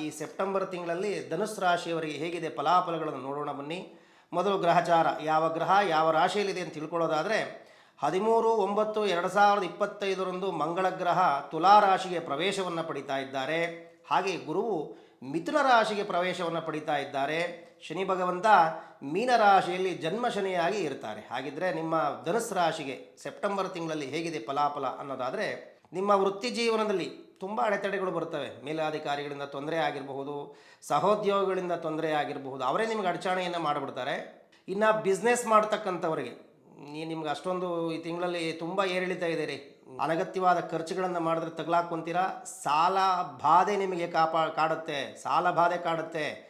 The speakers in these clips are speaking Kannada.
ಈ ಸೆಪ್ಟೆಂಬರ್ ತಿಂಗಳಲ್ಲಿ ಧನುಸ್ ರಾಶಿಯವರಿಗೆ ಹೇಗಿದೆ ಫಲಾಫಲಗಳನ್ನು ನೋಡೋಣ ಬನ್ನಿ. ಮೊದಲು ಗ್ರಹಚಾರ. ಯಾವ ಗ್ರಹ ಯಾವ ರಾಶಿಯಲ್ಲಿದೆ ಅಂತ ತಿಳ್ಕೊಳ್ಳೋದಾದರೆ, ಹದಿಮೂರು, ಒಂಬತ್ತು, ಎರಡು ಸಾವಿರದ ಇಪ್ಪತ್ತೈದರಂದು ಮಂಗಳ ಗ್ರಹ ತುಲಾ ರಾಶಿಗೆ ಪ್ರವೇಶವನ್ನು ಪಡಿತಾ ಇದ್ದಾರೆ. ಹಾಗೆ ಗುರುವು ಮಿಥುನ ರಾಶಿಗೆ ಪ್ರವೇಶವನ್ನು ಪಡಿತಾ ಇದ್ದಾರೆ. ಶನಿ ಭಗವಂತ ಮೀನ ರಾಶಿಯಲ್ಲಿ ಜನ್ಮ ಶನಿಯಾಗಿ ಇರ್ತಾರೆ. ಹಾಗಿದ್ರೆ ನಿಮ್ಮ ಧನುಸ್ ರಾಶಿಗೆ ಸೆಪ್ಟೆಂಬರ್ ತಿಂಗಳಲ್ಲಿ ಹೇಗಿದೆ ಫಲಾಫಲ ಅನ್ನೋದಾದರೆ, ನಿಮ್ಮ ವೃತ್ತಿ ಜೀವನದಲ್ಲಿ ತುಂಬ ಅಡೆತಡೆಗಳು ಬರ್ತವೆ. ಮೇಲಾಧಿಕಾರಿಗಳಿಂದ ತೊಂದರೆ ಆಗಿರಬಹುದು, ಸಹೋದ್ಯೋಗಿಗಳಿಂದ ತೊಂದರೆ ಆಗಿರಬಹುದು, ಅವರೇ ನಿಮ್ಗೆ ಅಡಚಣೆಯನ್ನು ಮಾಡಿಬಿಡ್ತಾರೆ. ಇನ್ನು ಬಿಸ್ನೆಸ್ ಮಾಡ್ತಕ್ಕಂಥವ್ರಿಗೆ ನೀ ನಿಮ್ಗೆ ಅಷ್ಟೊಂದು ಈ ತಿಂಗಳಲ್ಲಿ ತುಂಬ ಏರಿಳಿತ ಇದೆ ರೀ. ಅನಗತ್ಯವಾದ ಖರ್ಚುಗಳನ್ನು ಮಾಡಿದ್ರೆ ತಗ್ಲಾಕೊಂತೀರಾ ಸಾಲ ಬಾಧೆ ನಿಮಗೆ ಕಾಪಾ, ಕಾಡುತ್ತೆ, ಸಾಲ ಬಾಧೆ ಕಾಡುತ್ತೆ.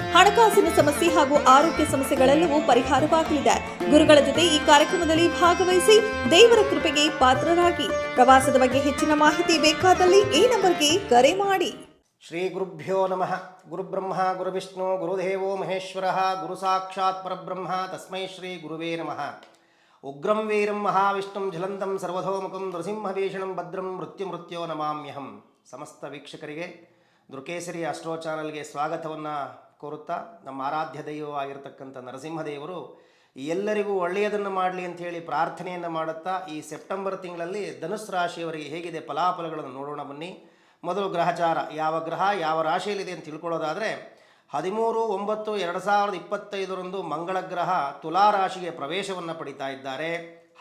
ಹಣಕಾಸಿನ ಸಮಸ್ಯೆ ಹಾಗೂ ಆರೋಗ್ಯ ಸಮಸ್ಯೆಗಳೆಲ್ಲವೂ ಪರಿಹಾರವಾಗಲಿದೆ. ಗುರುಗಳ ಜೊತೆ ಈ ಕಾರ್ಯಕ್ರಮದಲ್ಲಿ ಭಾಗವಹಿಸಿ ದೇವರ ಕೃಪೆಗೆ ಪಾತ್ರರಾಗಿ. ಪ್ರವಾಸದ ಬಗ್ಗೆ ಹೆಚ್ಚಿನ ಮಾಹಿತಿ ಬೇಕಾದಲ್ಲಿ ಈ ನಂಬರ್ಗೆ ಕರೆ ಮಾಡಿ. ಶ್ರೀ ಗುರುಭ್ಯೋ ನಮಃ. ಗುರುಬ್ರಹ್ಮ, ಗುರುವಿಷ್ಣು, ಗುರುದೇವೋ ಮಹೇಶ್ವರ, ಗುರು ಸಾಕ್ಷಾತ್ ಪರಬ್ರಹ್ಮ, ತಸ್ಮೈ ಶ್ರೀ ಗುರುವೇ ನಮಃ. ಉಗ್ರಂ, ವೀರಂ, ಮಹಾವಿಷ್ಣುಂ ಜಲಂತಂ ಸರ್ವಧೋಮುಖಂ ನೃಸಿಂಹಭೀಷಣಂ, ಭದ್ರಂ, ಮೃತ್ಯು ಮೃತ್ಯೋ ನಮಾಮ್ಯಹಂ. ಸಮಸ್ತ ವೀಕ್ಷಕರಿಗೆ ದುರ್ಕೇಸರಿ ಅಸ್ಟ್ರೋ ಚಾನಲ್ಗೆ ಸ್ವಾಗತವನ್ನು ಕೋರುತ್ತಾ ನಮ್ಮ ಆರಾಧ್ಯ ದೈವವಾಗಿರ್ತಕ್ಕಂಥ ನರಸಿಂಹದೇವರು ಎಲ್ಲರಿಗೂ ಒಳ್ಳೆಯದನ್ನು ಮಾಡಲಿ ಅಂತ ಹೇಳಿ ಪ್ರಾರ್ಥನೆಯನ್ನು ಮಾಡುತ್ತಾ ಈ ಸೆಪ್ಟೆಂಬರ್ ತಿಂಗಳಲ್ಲಿ ಧನುಸ್ ರಾಶಿಯವರಿಗೆ ಹೇಗಿದೆ ಫಲಾಫಲಗಳನ್ನು ನೋಡೋಣ ಬನ್ನಿ. ಮೊದಲು ಗ್ರಹಚಾರ. ಯಾವ ಗ್ರಹ, ಯಾವ ರಾಶಿಯಲ್ಲಿದೆ ಅಂತ ತಿಳ್ಕೊಳ್ಳೋದಾದರೆ ಹದಿಮೂರು, ಒಂಬತ್ತು, ಎರಡು ಸಾವಿರದ ಇಪ್ಪತ್ತೈದರಂದು ಮಂಗಳ ಗ್ರಹ ತುಲಾ ರಾಶಿಗೆ ಪ್ರವೇಶವನ್ನು ಪಡಿತಾ ಇದ್ದಾರೆ.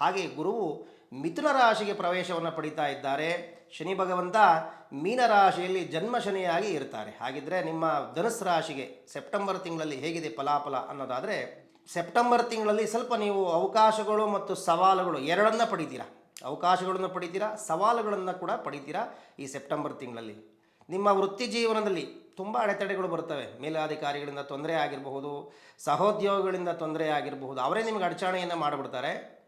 ಹಾಗೆ ಗುರುವು ಮಿಥುನ ರಾಶಿಗೆ ಪ್ರವೇಶವನ್ನು ಪಡಿತಾ ಇದ್ದಾರೆ. ಶನಿ ಭಗವಂತ ಮೀನರಾಶಿಯಲ್ಲಿ ಜನ್ಮ ಶನಿಯಾಗಿ ಇರ್ತಾರೆ. ಹಾಗಿದ್ರೆ ನಿಮ್ಮ ಧನುಸ್ ರಾಶಿಗೆ ಸೆಪ್ಟೆಂಬರ್ ತಿಂಗಳಲ್ಲಿ ಹೇಗಿದೆ ಫಲಾಫಲ ಅನ್ನೋದಾದರೆ, ಸೆಪ್ಟೆಂಬರ್ ತಿಂಗಳಲ್ಲಿ ಸ್ವಲ್ಪ ನೀವು ಅವಕಾಶಗಳು ಮತ್ತು ಸವಾಲುಗಳು ಎರಡನ್ನ ಪಡಿತೀರಾ? ಅವಕಾಶಗಳನ್ನು ಪಡಿತೀರಾ? ಸವಾಲುಗಳನ್ನು ಕೂಡ ಪಡಿತೀರಾ ಈ ಸೆಪ್ಟೆಂಬರ್ ತಿಂಗಳಲ್ಲಿ? ನಿಮ್ಮ ವೃತ್ತಿ ಜೀವನದಲ್ಲಿ ತುಂಬ ಅಡೆತಡೆಗಳು ಬರ್ತವೆ. ಮೇಲಾಧಿಕಾರಿಗಳಿಂದ ತೊಂದರೆ ಆಗಿರಬಹುದು, ಸಹೋದ್ಯೋಗಿಗಳಿಂದ ತೊಂದರೆ ಆಗಿರಬಹುದು, ಅವರೇ ನಿಮಗೆ ಅಡಚಣೆಯನ್ನು ಮಾಡಿಬಿಡ್ತಾರೆ.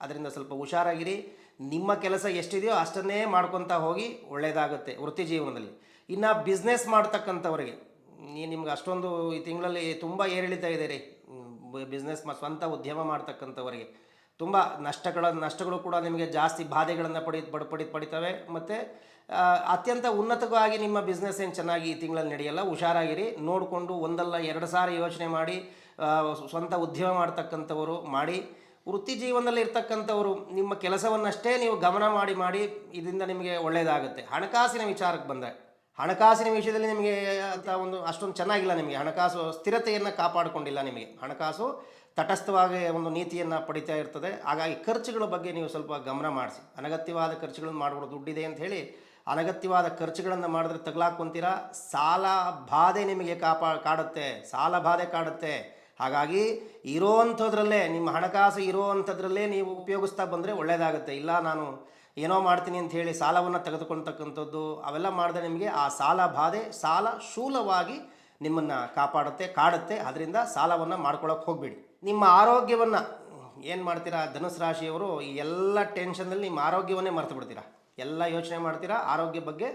ಅದರಿಂದ ಸ್ವಲ್ಪ ಹುಷಾರಾಗಿರಿ. ನಿಮ್ಮ ಕೆಲಸ ಎಷ್ಟಿದೆಯೋ ಅಷ್ಟನ್ನೇ ಮಾಡ್ಕೊತಾ ಹೋಗಿ ಒಳ್ಳೆಯದಾಗುತ್ತೆ ವೃತ್ತಿ ಜೀವನದಲ್ಲಿ. ಇನ್ನು ಬಿಸ್ನೆಸ್ ಮಾಡ್ತಕ್ಕಂಥವ್ರಿಗೆ ನೀ ನಿಮ್ಗೆ ಅಷ್ಟೊಂದು ಈ ತಿಂಗಳಲ್ಲಿ ತುಂಬ ಏರಿಳಿತ ಇದೆ ರೀ. ಬಿಸ್ನೆಸ್ ಮ, ಸ್ವಂತ ಉದ್ಯಮ ಮಾಡ್ತಕ್ಕಂಥವರಿಗೆ. ತುಂಬ ನಷ್ಟಗಳ, ನಷ್ಟಗಳು ಕೂಡ ನಿಮಗೆ ಜಾಸ್ತಿ ಬಾಧೆಗಳನ್ನು ಪಡಿ, ಪಡ್, ಪಡಿ, ಪಡಿತವೆ. ಮತ್ತು ಅತ್ಯಂತ ಉನ್ನತವಾಗಿ ನಿಮ್ಮ ಬಿಸ್ನೆಸ್ ಏನು ಚೆನ್ನಾಗಿ ಈ ತಿಂಗಳಲ್ಲಿ ನಡೆಯಲ್ಲ, ಹುಷಾರಾಗಿರಿ. ನೋಡಿಕೊಂಡು ಒಂದಲ್ಲ ಎರಡು ಸಾರಿ ಯೋಚನೆ ಮಾಡಿ ಸ್ವಂತ ಉದ್ಯಮ ಮಾಡ್ತಕ್ಕಂಥವರು ಮಾಡಿ. ವೃತ್ತಿ ಜೀವನದಲ್ಲಿ ಇರ್ತಕ್ಕಂಥವರು, ನಿಮ್ಮ ಕೆಲಸವನ್ನಷ್ಟೇ ನೀವು ಗಮನ ಮಾಡಿ ಮಾಡಿ ಇದರಿಂದ ನಿಮಗೆ ಒಳ್ಳೆಯದಾಗುತ್ತೆ ಹಣಕಾಸಿನ ವಿಚಾರಕ್ಕೆ ಬಂದರೆ ಹಣಕಾಸಿನ ವಿಷಯದಲ್ಲಿ ನಿಮಗೆ ಅಂತ ಒಂದು ಅಷ್ಟೊಂದು ಚೆನ್ನಾಗಿಲ್ಲ ನಿಮಗೆ. ಹಣಕಾಸು ಸ್ಥಿರತೆಯನ್ನು ಕಾಪಾಡಿಕೊಂಡಿಲ್ಲ ನಿಮಗೆ. ಹಣಕಾಸು ತಟಸ್ಥವಾಗಿ ಒಂದು ನೀತಿಯನ್ನು ಪಡಿತಾ ಇರ್ತದೆ. ಹಾಗಾಗಿ ಖರ್ಚುಗಳ ಬಗ್ಗೆ ನೀವು ಸ್ವಲ್ಪ ಗಮನ ಮಾಡಿಸಿ. ಅನಗತ್ಯವಾದ ಖರ್ಚುಗಳನ್ನು ಮಾಡ್ಬೋದು ದುಡ್ಡಿದೆ ಅಂತ ಹೇಳಿ ಅನಗತ್ಯವಾದ ಖರ್ಚುಗಳನ್ನು ಮಾಡಿದ್ರೆ ತಗ್ಲಾಕೊಂತೀರಾ ಸಾಲ ಬಾಧೆ ನಿಮಗೆ ಕಾಪಾ, ಕಾಡುತ್ತೆ. ಸಾಲ ಬಾಧೆ ಕಾಡುತ್ತೆ. ಹಾಗಾಗಿ ಇರೋವಂಥದ್ರಲ್ಲೇ, ನಿಮ್ಮ ಹಣಕಾಸು ಇರೋವಂಥದ್ರಲ್ಲೇ ನೀವು ಉಪಯೋಗಿಸ್ತಾ ಬಂದರೆ ಒಳ್ಳೆಯದಾಗುತ್ತೆ ಇಲ್ಲ, ನಾನು ಏನೋ ಮಾಡ್ತೀನಿ ಅಂತ ಹೇಳಿ ಸಾಲವನ್ನು ತೆಗೆದುಕೊಳ್ತಕ್ಕಂಥದ್ದು, ಅವೆಲ್ಲ ಮಾಡಿದ್ರೆ ನಿಮಗೆ ಆ ಸಾಲ ಬಾಧೆ, ಸಾಲ ಶೂಲವಾಗಿ ನಿಮ್ಮನ್ನು ಕಾಪಾಡುತ್ತೆ, ಕಾಡುತ್ತೆ. ಅದರಿಂದ ಸಾಲವನ್ನು ಮಾಡ್ಕೊಳಕ್ಕೆ ಹೋಗಬೇಡಿ. ನಿಮ್ಮ ಆರೋಗ್ಯವನ್ನು, ಏನು ಮಾಡ್ತೀರಾ, ಧನುಸ್ ರಾಶಿಯವರು ಈ ಎಲ್ಲ ಟೆನ್ಷನ್ನಲ್ಲಿ ನಿಮ್ಮ ಆರೋಗ್ಯವನ್ನೇ ಮರೆತು ಬಿಡ್ತೀರಾ? ಎಲ್ಲ ಯೋಚನೆ ಮಾಡ್ತೀರಾ? ಆರೋಗ್ಯ ಬಗ್ಗೆ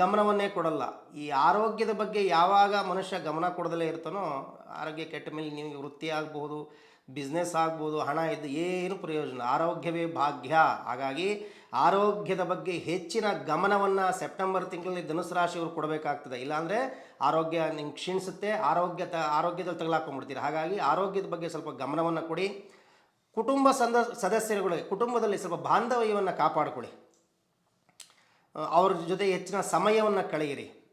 ಗಮನವನ್ನೇ ಕೊಡಲ್ಲ. ಈ ಆರೋಗ್ಯದ ಬಗ್ಗೆ ಯಾವಾಗ ಮನುಷ್ಯ ಗಮನ ಕೊಡದಲ್ಲೇ ಇರ್ತಾನೋ ಆರೋಗ್ಯ ಕೆಟ್ಟ ಮೇಲೆ ನಿಮಗೆ ವೃತ್ತಿ ಆಗಬಹುದು ಬಿಸ್ನೆಸ್ ಆಗ್ಬೋದು, ಹಣ ಇದ್ದು ಏನು ಪ್ರಯೋಜನ? ಆರೋಗ್ಯವೇ ಭಾಗ್ಯ. ಹಾಗಾಗಿ ಆರೋಗ್ಯದ ಬಗ್ಗೆ ಹೆಚ್ಚಿನ ಗಮನವನ್ನು ಸೆಪ್ಟೆಂಬರ್ ತಿಂಗಳಲ್ಲಿ ಧನುಸು ರಾಶಿಯವರು ಕೊಡಬೇಕಾಗ್ತದೆ. ಇಲ್ಲಾಂದರೆ ಆರೋಗ್ಯ ನಿಮ್ಗೆ ಕ್ಷೀಣಿಸುತ್ತೆ, ಆರೋಗ್ಯ ತ, ಆರೋಗ್ಯದಲ್ಲಿ ತಗಲಾಕೊಂಡ್ಬಿಡ್ತೀರಿ. ಹಾಗಾಗಿ ಆರೋಗ್ಯದ ಬಗ್ಗೆ ಸ್ವಲ್ಪ ಗಮನವನ್ನು ಕೊಡಿ. ಕುಟುಂಬ ಸಂದ, ಸದಸ್ಯರುಗಳಿಗೆ, ಕುಟುಂಬದಲ್ಲಿ ಸ್ವಲ್ಪ ಬಾಂಧವ್ಯವನ್ನು ಕಾಪಾಡಿಕೊಳ್ಳಿ. ಅವ್ರ ಜೊತೆ ಹೆಚ್ಚಿನ ಸಮಯವನ್ನು ಕಳೆಯಿರಿ.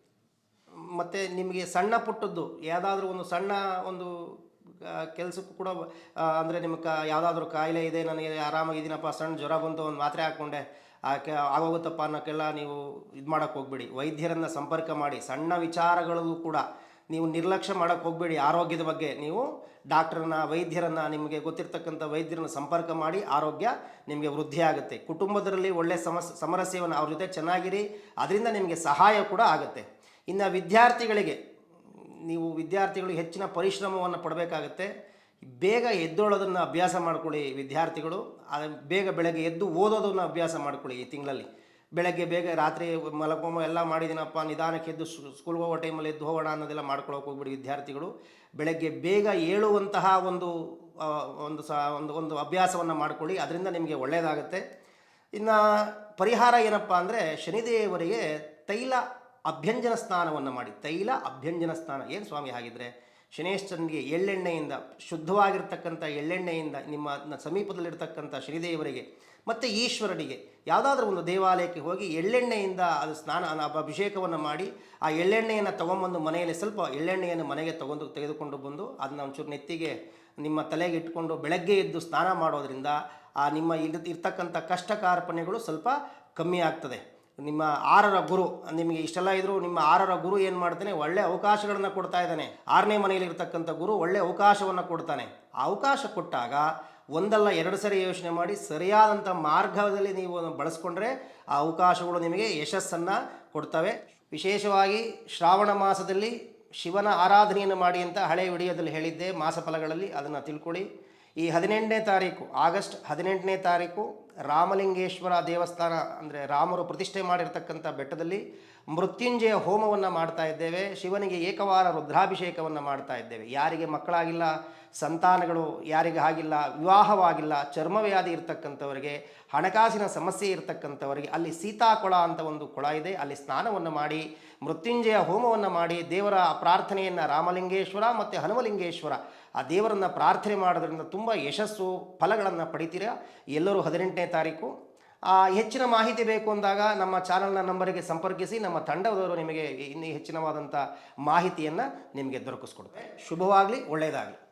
ಮತ್ತು ನಿಮಗೆ ಸಣ್ಣ ಪುಟ್ಟದ್ದು, ಯಾವುದಾದ್ರೂ ಒಂದು ಸಣ್ಣ ಒಂದು ಕೆಲಸಕ್ಕೂ ಕೂಡ ಅಂದರೆ ನಿಮ್ಮ ಕ, ಯಾವುದಾದ್ರೂ ಕಾಯಿಲೆ ಇದೆ, ನನಗೆ ಆರಾಮಾಗಿದ್ದೀನಪ್ಪ ಸಣ್ಣ ಜ್ವರ ಬಂತು ಒಂದು ಮಾತ್ರೆ ಹಾಕ್ಕೊಂಡೆ ಆಕೆ ಆಗೋಗುತ್ತಪ್ಪ ಅನ್ನೋಕ್ಕೆಲ್ಲ ನೀವು ಇದು ಮಾಡೋಕ್ಕೆ ಹೋಗ್ಬೇಡಿ. ವೈದ್ಯರನ್ನು ಸಂಪರ್ಕ ಮಾಡಿ, ಸಣ್ಣ ವಿಚಾರಗಳಲ್ಲೂ ಕೂಡ ನೀವು ನಿರ್ಲಕ್ಷ್ಯ ಮಾಡೋಕ್ಕೆ ಹೋಗಬೇಡಿ ಆರೋಗ್ಯದ ಬಗ್ಗೆ. ನೀವು ಡಾಕ್ಟ್ರನ್ನ, ವೈದ್ಯರನ್ನು, ನಿಮಗೆ ಗೊತ್ತಿರ್ತಕ್ಕಂಥ ವೈದ್ಯರನ್ನ ಸಂಪರ್ಕ ಮಾಡಿ ಆರೋಗ್ಯ ನಿಮಗೆ ವೃದ್ಧಿ ಆಗುತ್ತೆ. ಕುಟುಂಬದಲ್ಲಿ ಒಳ್ಳೆಯ ಸಮಸ್ ಸಮರಸ್ಯವನ್ನು ಅವ್ರ ಜೊತೆ ಚೆನ್ನಾಗಿರಿ, ಅದರಿಂದ ನಿಮಗೆ ಸಹಾಯ ಕೂಡ ಆಗುತ್ತೆ. ಇನ್ನು ವಿದ್ಯಾರ್ಥಿಗಳಿಗೆ, ನೀವು ವಿದ್ಯಾರ್ಥಿಗಳು ಹೆಚ್ಚಿನ ಪರಿಶ್ರಮವನ್ನು ಪಡಬೇಕಾಗತ್ತೆ. ಬೇಗ ಎದ್ದೋಳೋದನ್ನು ಅಭ್ಯಾಸ ಮಾಡ್ಕೊಳ್ಳಿ ವಿದ್ಯಾರ್ಥಿಗಳು. ಬೇಗ ಬೆಳಗ್ಗೆ ಎದ್ದು ಓದೋದನ್ನು ಅಭ್ಯಾಸ ಮಾಡ್ಕೊಳ್ಳಿ ಈ ತಿಂಗಳಲ್ಲಿ. ಬೆಳಗ್ಗೆ ಬೇಗ ರಾತ್ರಿ ಮಲಗೋಮ ಎಲ್ಲ ಮಾಡಿದ್ದೀನಪ್ಪ ನಿಧಾನಕ್ಕೆ ಎದ್ದು ಸ್ಕೂಲ್ಗೆ ಹೋಗೋ ಟೈಮಲ್ಲಿ ಎದ್ದು ಹೋಗೋಣ ಅನ್ನೋದೆಲ್ಲ ಮಾಡ್ಕೊಳಕ್ಕೆ ಹೋಗ್ಬಿಡಿ ವಿದ್ಯಾರ್ಥಿಗಳು. ಬೆಳಗ್ಗೆ ಬೇಗ ಏಳುವಂತಹ ಒಂದು ಒಂದು ಸ, ಒಂದು ಒಂದು ಅಭ್ಯಾಸವನ್ನು ಮಾಡಿಕೊಳ್ಳಿ. ಅದರಿಂದ ನಿಮಗೆ ಒಳ್ಳೆಯದಾಗುತ್ತೆ ಇನ್ನು ಪರಿಹಾರ ಏನಪ್ಪ ಅಂದರೆ, ಶನಿದೇವರಿಗೆ ತೈಲ ಅಭ್ಯಂಜನ ಸ್ನಾನವನ್ನು ಮಾಡಿ. ತೈಲ ಅಭ್ಯಂಜನ ಸ್ನಾನ. ಏನು ಸ್ವಾಮಿ ಹಾಗಿದ್ರೆ? ಶನೇಶ್ಚರನಿಗೆ ಎಳ್ಳೆಣ್ಣೆಯಿಂದ, ಶುದ್ಧವಾಗಿರ್ತಕ್ಕಂಥ ಎಳ್ಳೆಣ್ಣೆಯಿಂದ ನಿಮ್ಮ ಸಮೀಪದಲ್ಲಿರ್ತಕ್ಕಂಥ ಶನಿದೇವರಿಗೆ, ಮತ್ತು ಈಶ್ವರನಿಗೆ, ಯಾವುದಾದ್ರೂ ಒಂದು ದೇವಾಲಯಕ್ಕೆ ಹೋಗಿ ಎಳ್ಳೆಣ್ಣೆಯಿಂದ ಅದು ಸ್ನಾನ ಅಭಿಷೇಕವನ್ನು ಮಾಡಿ, ಆ ಎಳ್ಳೆಣ್ಣೆಯನ್ನು ತೊಗೊಂಬಂದು ಮನೆಯಲ್ಲಿ ಸ್ವಲ್ಪ ಎಳ್ಳೆಣ್ಣೆಯನ್ನು ಮನೆಗೆ ತಗೊಂಡು ತೆಗೆದುಕೊಂಡು ಬಂದು ಅದನ್ನ ಒಂಚೂರು ನೆತ್ತಿಗೆ ನಿಮ್ಮ ತಲೆಗೆ ಇಟ್ಕೊಂಡು ಬೆಳಗ್ಗೆ ಎದ್ದು ಸ್ನಾನ ಮಾಡೋದ್ರಿಂದ ಆ ನಿಮ್ಮ ಇರ್ತಕ್ಕಂಥ ಕಷ್ಟ ಕಾರ್ಪಣ್ಯಗಳು ಸ್ವಲ್ಪ ಕಮ್ಮಿ ಆಗ್ತದೆ. ನಿಮ್ಮ ಆರರ ಗುರು, ನಿಮಗೆ ಇಷ್ಟೆಲ್ಲ ಇದ್ರೂ ನಿಮ್ಮ ಆರರ ಗುರು ಏನು ಮಾಡ್ತಾನೆ? ಒಳ್ಳೆ ಅವಕಾಶಗಳನ್ನು ಕೊಡ್ತಾ ಇದ್ದಾನೆ. ಆರನೇ ಮನೆಯಲ್ಲಿ ಇರ್ತಕ್ಕಂಥ ಗುರು ಒಳ್ಳೆ ಅವಕಾಶವನ್ನು ಕೊಡ್ತಾನೆ. ಅವಕಾಶ ಕೊಟ್ಟಾಗ ಒಂದಲ್ಲ ಎರಡು ಸರಿ ಯೋಚನೆ ಮಾಡಿ ಸರಿಯಾದಂಥ ಮಾರ್ಗದಲ್ಲಿ ನೀವು ಬಳಸ್ಕೊಂಡ್ರೆ ಆ ಅವಕಾಶಗಳು ನಿಮಗೆ ಯಶಸ್ಸನ್ನು ಕೊಡ್ತವೆ. ವಿಶೇಷವಾಗಿ ಶ್ರಾವಣ ಮಾಸದಲ್ಲಿ ಶಿವನ ಆರಾಧನೆಯನ್ನು ಮಾಡಿ ಅಂತ ಹಳೆ ವಿಡಿಯೋದಲ್ಲಿ ಹೇಳಿದ್ದೆ. ಮಾಸಫಲಗಳಲ್ಲಿ ಅದನ್ನು ತಿಳ್ಕೊಳ್ಳಿ. ಈ ಹದಿನೆಂಟನೇ ತಾರೀಕು, ಆಗಸ್ಟ್ ಹದಿನೆಂಟನೇ ತಾರೀಕು ರಾಮಲಿಂಗೇಶ್ವರ ದೇವಸ್ಥಾನ ಅಂದರೆ ರಾಮರು ಪ್ರತಿಷ್ಠೆ ಮಾಡಿರತಕ್ಕಂಥ ಬೆಟ್ಟದಲ್ಲಿ ಮೃತ್ಯುಂಜಯ ಹೋಮವನ್ನು ಮಾಡ್ತಾ ಇದ್ದೇವೆ, ಶಿವನಿಗೆ ಏಕವಾರ ರುದ್ರಾಭಿಷೇಕವನ್ನು ಮಾಡ್ತಾ ಇದ್ದೇವೆ. ಯಾರಿಗೆ ಮಕ್ಕಳಾಗಿಲ್ಲ, ಸಂತಾನಗಳು ಯಾರಿಗೆ ಆಗಿಲ್ಲ, ವಿವಾಹವಾಗಿಲ್ಲ, ಚರ್ಮವ್ಯಾಧಿ ಇರ್ತಕ್ಕಂಥವರಿಗೆ, ಹಣಕಾಸಿನ ಸಮಸ್ಯೆ ಇರತಕ್ಕಂಥವರಿಗೆ, ಅಲ್ಲಿ ಸೀತಾಕೊಳ ಅಂತ ಒಂದು ಕೊಳ ಇದೆ, ಅಲ್ಲಿ ಸ್ನಾನವನ್ನು ಮಾಡಿ, ಮೃತ್ಯುಂಜಯ ಹೋಮವನ್ನು ಮಾಡಿ, ದೇವರ ಪ್ರಾರ್ಥನೆಯನ್ನು ರಾಮಲಿಂಗೇಶ್ವರ ಮತ್ತು ಹನುಮಲಿಂಗೇಶ್ವರ, ಆ ದೇವರನ್ನು ಪ್ರಾರ್ಥನೆ ಮಾಡೋದ್ರಿಂದ ತುಂಬ ಯಶಸ್ಸು, ಫಲಗಳನ್ನು ಪಡಿತೀರಾ. ಎಲ್ಲರೂ ಹದಿನೆಂಟನೇ ತಾರೀಕು. ಆ, ಹೆಚ್ಚಿನ ಮಾಹಿತಿ ಬೇಕು ಅಂದಾಗ ನಮ್ಮ ಚಾನಲ್ನ ನಂಬರಿಗೆ ಸಂಪರ್ಕಿಸಿ ನಮ್ಮ ತಂಡದವರು ನಿಮಗೆ ಇನ್ನೂ ಹೆಚ್ಚಿನವಾದಂಥ ಮಾಹಿತಿಯನ್ನು ನಿಮಗೆ ದೊರಕಿಸ್ಕೊಡ್ತಾರೆ ಶುಭವಾಗಲಿ ಒಳ್ಳೆಯದಾಗಲಿ.